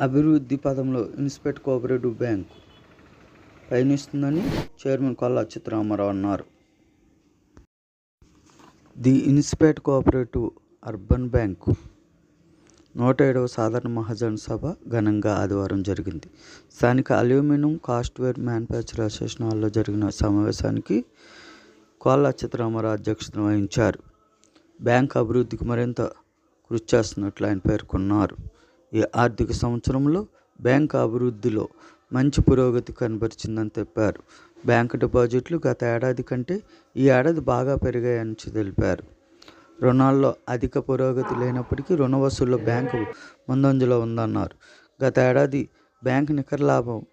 అభివృద్ధి పథంలో inspect cooperative bank పయనిస్తుందని చైర్మన్ కొల్లా చిత్రరామారావు అన్నారు. The inspect cooperative urban bank నూట ఏడవ సాధారణ మహాజన్ సభ ఘనంగా ఆదివారం జరిగింది. స్థానిక అల్యూమినియం కాస్ట్వేర్ మ్యానుఫ్యాక్చర్ అసోసియేషన్ హాల్లో జరిగిన సమావేశానికి కోల్లా చిత్రామారావు అధ్యక్షత వహించారు. బ్యాంక్ అభివృద్ధికి మరింత కృషి చేస్తున్నట్లు ఆయన పేర్కొన్నారు. ఈ ఆర్థిక సంవత్సరంలో బ్యాంకు అభివృద్ధిలో మంచి పురోగతి కనబరిచిందని చెప్పారు. బ్యాంకు డిపాజిట్లు గత ఏడాది కంటే ఈ ఏడాది బాగా పెరిగాయని తెలిపారు. రుణాల్లో అధిక పురోగతి లేనప్పటికీ రుణ వసూల్లో బ్యాంకు ముందంజలో ఉందన్నారు. గత ఏడాది బ్యాంకు నికర లాభం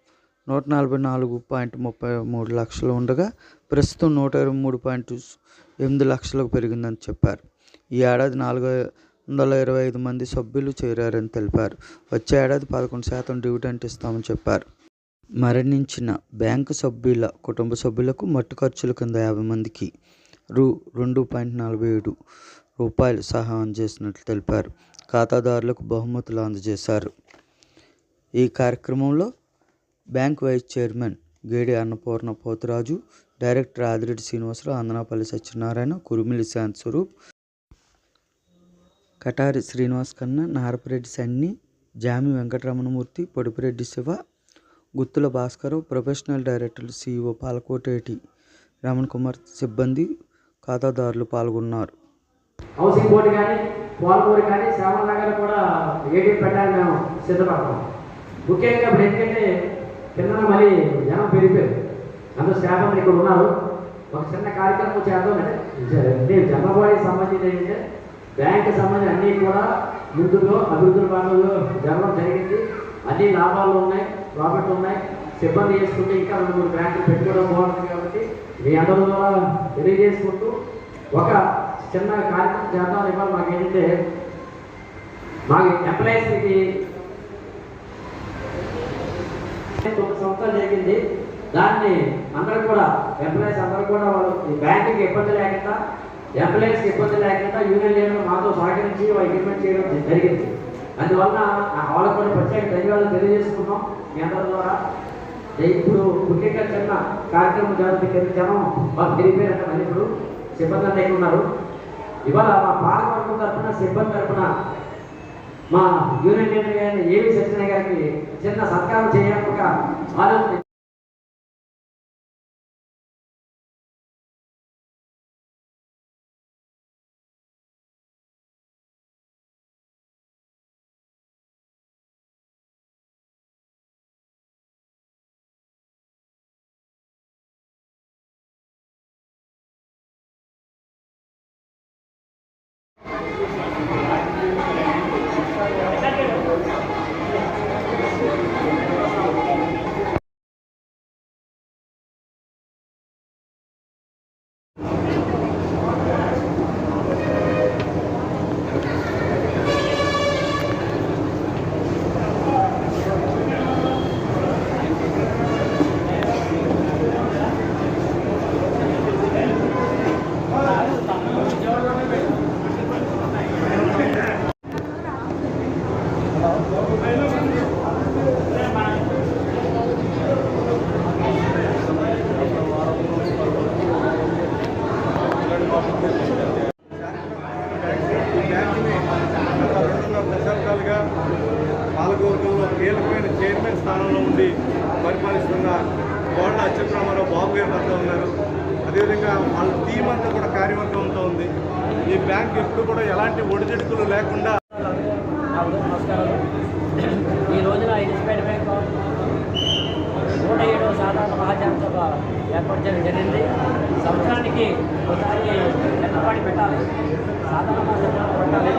నూట నలభై నాలుగు పాయింట్ ముప్పై మూడు లక్షలు ఉండగా ప్రస్తుతం నూట ఇరవై మూడు పాయింట్ ఎనిమిది లక్షలకు పెరిగిందని చెప్పారు. ఈ ఏడాది నాలుగో వందల ఇరవై ఐదు మంది సభ్యులు చేరారని తెలిపారు. వచ్చే ఏడాది పదకొండు శాతం డివిడెంట్ ఇస్తామని చెప్పారు. మరణించిన బ్యాంకు సభ్యుల కుటుంబ సభ్యులకు మట్టు ఖర్చుల కింద యాభై మందికి రూ రెండు పాయింట్ నలభై ఏడు రూపాయలు సహాయం అందజేసినట్లు తెలిపారు. ఖాతాదారులకు బహుమతులు అందజేశారు. ఈ కార్యక్రమంలో bank vice chairman Gedi Annapurna Poturaju director Adireddy Srinivasarao Andanapalli Satyanarayana Kurumili Shanth Swaroop Katari Srinivas Kanna Narapareddy Sunny Jami Venkataramanamurthy Podipireddy Siva Guttula Bhaskararao professional డైరెక్టర్లు సిఇఓ పాలకోటేటి రమణ్ కుమార్ సిబ్బంది ఖాతాదారులు పాల్గొన్నారు. హౌసింగ్ బోర్డు కానీ పోలమూరు కానీ శ్రావణ నగర్ కూడా ఏటీఎం పెట్టాలని మేము సిద్ధపడతాం. ముఖ్యంగా ఇప్పుడు ఎందుకంటే కింద మళ్ళీ జనం పెరిగిపోయారు. అందరూ స్టాఫ్ ఇక్కడ ఉన్నారు. ఒక చిన్న కార్యక్రమం చేద్దాం అంటే జనబోడికి సంబంధించి ఏంటంటే బ్యాంకు సంబంధించి అన్నీ కూడా ముందులో అభివృద్ధి భాగంలో జరగడం జరిగింది. అన్ని లాభాలు ఉన్నాయి ప్రాఫిట్ ఉన్నాయి. సిబ్బంది చేసుకుంటే ఇంకా రెండు మూడు బ్యాంకులు పెట్టుకోవడం బాగుంటుంది కాబట్టి మీ అందరి ద్వారా తెలియజేసుకుంటూ ఒక చిన్న కార్యక్రమం చేద్దాం ఇవ్వాలి మాకు ఏంటంటే మాకు ఎంప్లాయీస్కి తొమ్మిది సంవత్సరాలు జరిగింది. దాన్ని అందరూ కూడా ఎంప్లాయీస్ అందరూ కూడా వాళ్ళు ఈ బ్యాంకుకి ఇబ్బంది లేకుండా ఎంప్లాయీస్కి ఇబ్బంది లేకుండా యూనియన్ లీడర్ మాతో సహకరించి అగ్రిమెంట్ చేయడం జరిగింది. అందువలన వాళ్ళకు కూడా ప్రత్యేక ధన్యవాదాలు తెలియజేసుకున్నాం మీ అందరి ద్వారా ఇప్పుడు ముఖ్యంగా చిన్న కార్యక్రమం జరుగుతుంది. జనం వాళ్ళు తిరిగిపోయారంట మళ్ళీ ఇప్పుడు. సిబ్బంది అంతా ఉన్నారు. ఇవాళ మా పాలకవర్గం తరఫున సిబ్బంది తరఫున మా యూనియన్ లీడర్ గారిని ఏవి సత్యనారాయణ గారికి చిన్న సత్కారం చేయాలి ఒక ఆలోచన దశాబ్దాలుగా పాలకవర్గంలో కీలకమైన చైర్మన్ స్థానంలో ఉండి పరిపాలిస్తున్న కోళ్ళ అచ్యుతరామారావు బాబు గారు వద్ద ఉన్నారు. అదేవిధంగా వాళ్ళ టీం అంతా కూడా కార్యవర్గంతో ఉంది. ఈ బ్యాంక్ ఎప్పుడు కూడా ఎలాంటి ఒడిదుడుకులు లేకుండా నమస్కారాలు ఈ రోజున ఇన్స్పైర్ బ్యాంక్ సాధారణ మహాజన సభ ఏర్పాటు చేయడం జరిగింది. సంవత్సరానికి ఒకసారి ఎన్నపాటి పెట్టాలి. సాధారణ మహాసభ పెట్టాలి.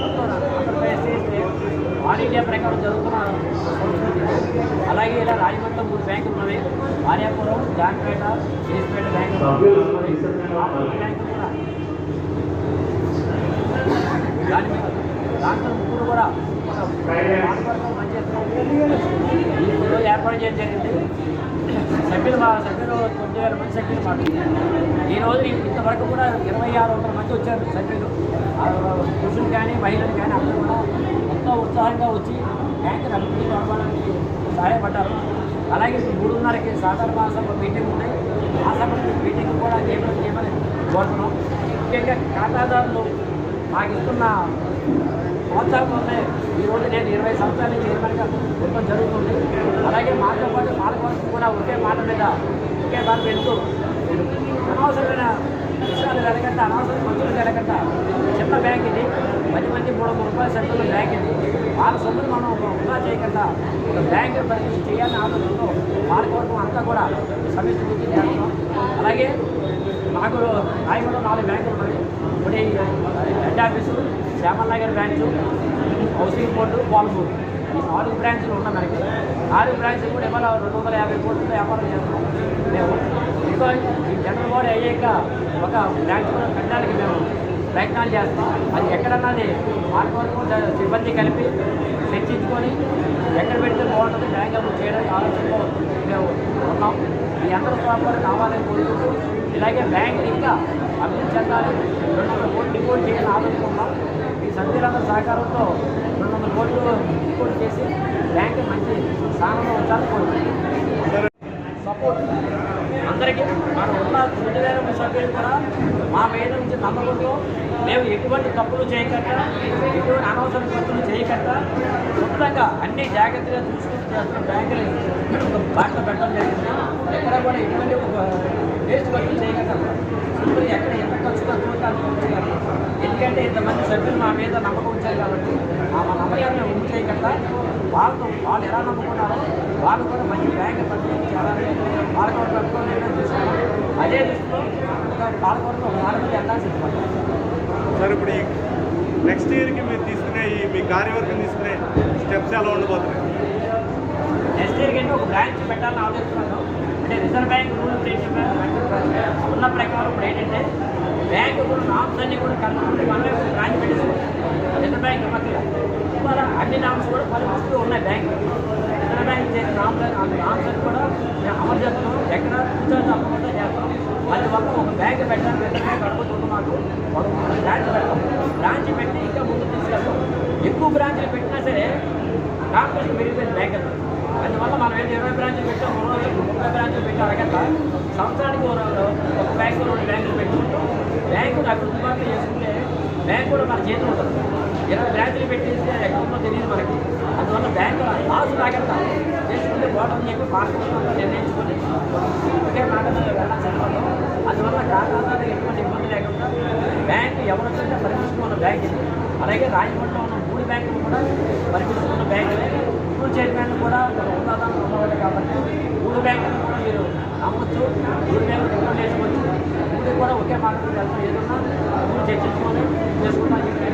మొత్తం ఆల్ ఇండియా ప్రకారం జరుగుతున్న సంస్కృతి. అలాగే ఇలా రాజమండ్రిలో మూడు బ్యాంకులు ఉన్నవి ఆర్యాపురం జాన్పేట దాని మీద దాంట్లో ముగ్గురు కూడా మంచి ఈ ఏర్పాటు చేయడం జరిగింది. సభ్యులు మా సభ్యులు తొమ్మిది వేల మంది సభ్యులు మాకు ఈ రోజు ఇంతవరకు కూడా ఇరవై ఆరు వందల మంది వచ్చారు సభ్యులు. పురుషులు కానీ మహిళలు కానీ అందరూ కూడా ఎంతో ఉత్సాహంగా వచ్చి బ్యాంక్ అభివృద్ధి నడవడానికి సహాయపడ్డారు. అలాగే మూడున్నరకి సాధారణ మహాసభ మీటింగ్ ఉంది. ఆ సభ మీటింగ్ కూడా చేయమని చేయమని కోరుతున్నాం. ముఖ్యంగా ఖాతాదారులు మాకు ఇస్తున్న ప్రోత్సాహంతోనే ఈరోజు నేను ఇరవై సంవత్సరాల నుంచి చైర్మన్గా ఉండడం జరుగుతుంది. అలాగే మాతో పాటు పాలకవర్గం కూడా ఒకే మాట మీద ఒకే మాట వెళ్తూ అనవసరమైన విషయాలు వెనకంట అనవసరం ఖర్చులు వెనకంట చిన్న బ్యాంక్ ఇది పది మంది మూడు వందల రూపాయల సెంటర్ల బ్యాంక్ ఇది వాళ్ళ సొమ్ములు మనం వృధా చేయకుండా ఒక బ్యాంక్ పరిస్థితి చేయాలని ఆలోచనతో పాలకవర్గం అంతా కూడా సమిష్టి అలాగే నాకు రాయగూడ నాలుగు బ్యాంకులు ఉన్నాయి. ఒకటి head office Shyamal Nagar branch housing board Palpur ఈ నాలుగు బ్రాంచ్లు ఉన్నాయి మనకి. నాలుగు బ్రాంచ్లు కూడా ఇవాళ రెండు వందల యాభై కోట్లతో వ్యాపారం చేస్తున్నాం. మేము. ఇంకా ఈ జనరల్ బోర్డు అయ్యాక ఒక బ్రాంచ్ కూడా పెట్టడానికి మేము ప్రయత్నాలు చేస్తాం. అది ఎక్కడన్నది మార్క్ వరకు సిబ్బంది కలిపి చర్చించుకొని ఎక్కడ పెడితే బాగుంటుంది బ్యాంక్ చేయడానికి ఆలోచనలో మేము ఉన్నాం. ఈ అందరూ సహకారం కావాలని కోరుకుంటూ ఇలాగే బ్యాంక్ ఇంకా అభివృద్ధి చెందాలి. రెండు వందల కోట్లు డిపోట్ చేయాలని ఆలోచిస్తున్నాం ఈ సభ్యులందరి సహకారంతో రెండు వందల కోట్లు డిపోట్ చేసి బ్యాంక్ మంచి స్థానంలో ఉంచాలని కోరుకుంటున్నాం. సపోర్ట్ అందరికీ మన ఉన్న కుటుంబ సభ్యులు కూడా మా మీద నుంచి నమ్మకంతో మేము ఎటువంటి తప్పులు చేయకుండా ఎటువంటి అనవసర ఖర్చులు చేయకుండా శుభ్రంగా అన్ని జాగ్రత్తగా చూసుకుంటూ చేస్తున్న బ్యాంకులు బాటలో పెట్టడం జరిగింది. ఎక్కడ కూడా ఎటువంటి ఒక వేస్ట్ ఖర్చులు చేయకుండా శుభ్రం ఎక్కడ ఎంత ఖర్చు తక్కువ చేయాలి. ఎందుకంటే ఇంతమంది సభ్యులు మా మీద నమ్మకం ఉంచారు కాబట్టి ఆ నమ్మకాన్ని మేము వాళ్ళతో వాళ్ళు ఎలా నమ్ముకున్నారో వాళ్ళు కూడా మంచి బ్యాంక్ పట్టుకొని చేయాలని పాలకవర్గ పెట్టుకొని నిర్ణయం తీసుకున్నాం అదే దృష్టిలో ఒక పాలకవర్గం ఒక వెళ్ళాల్సి సార్ ఇప్పుడు ఈ నెక్స్ట్ ఇయర్కి మీరు తీసుకునే ఈ మీ కార్యవర్గం తీసుకునే స్టెప్స్ ఎలా ఉండబోతున్నాయి? నెక్స్ట్ ఇయర్ కంటే ఒక బ్రాంచ్ పెట్టాలని ఆలోచిస్తున్నాను అంటే రిజర్వ్ బ్యాంక్ రూల్స్ ఉన్న ప్రకారం ఇప్పుడు ఏంటంటే బ్యాంకు కూడా నామ్స్ అన్ని కూడా కనుక్కుంటే మనమే ఒక బ్రాంచ్ పెట్టేసుకోవచ్చు రిజర్వ్ బ్యాంక్ ఇవ్వట్లేదు అన్ని నామ్స్ కూడా పలు వస్తువులు ఉన్నాయి బ్యాంక్. రిజర్వ్ చేసిన ఆన్సర్ కూడా మేము అమలు చేస్తున్నాం ఎక్కడ కూర్చొని తప్పకుండా చేస్తాం అది వల్ల ఒక బ్యాంక్ పెట్టడానికి రిజర్వ్ మాకు ఒక బ్రాంచ్ పెడతాం బ్రాంచ్ పెట్టి ఇంకా ముందుకు తీసుకెళ్తాం ఎక్కువ బ్రాంచ్లు పెట్టినా సరే కాంపిటీషన్ పెరిగిపోయింది బ్యాంక్ అందువల్ల మనం ఏంటి ఇరవై బ్రాంచ్లు పెట్టాం మూడు రోజులు ముప్పై బ్రాంచ్లు పెట్టి అడగట సంవత్సరానికి ఒక బ్యాంకు రెండు బ్యాంకులు పెట్టుకుంటూ. బ్యాంకును అభివృద్ధి మాత్రం చేసుకుంటే బ్యాంక్ కూడా మన చేతిలో ఉంటుంది. ఇరవై బ్రాంచ్లు పెట్టేస్తే అకౌంట్లో తెలియదు మనకి. అందువల్ల బ్యాంకు లాస్ రాకుండా చేసుకుంటే బాగుంటుందని చెప్పి పార్టీ నిర్ణయించుకొని ఒకే మాట మీద వెళ్ళాల్సి అందువల్ల ఖాతాదారులకు ఎటువంటి ఇబ్బంది లేకుండా బ్యాంకు ఎవరు వచ్చినా పర్మిషన్ ఉన్న బ్యాంక్ ఇది. అలాగే రాజమండ్రిలో ఉన్న మూడు బ్యాంకులు కూడా పర్మిషన్ ఉన్న బ్యాంకులే మూడు చైర్మన్లు కూడా ఒక ఉన్నతాన్ని ఉన్నవాళ్ళు కాబట్టి మూడు బ్యాంకులు కూడా మీరు నమ్మొచ్చు. మూడు బ్యాంకులు రికమెండ్ చేసుకోవచ్చు. మూడు కూడా ఒకే మార్గం వెళ్తాం ఏదన్నా మూడు చర్చించుకొని చేసుకుంటాం చెప్పి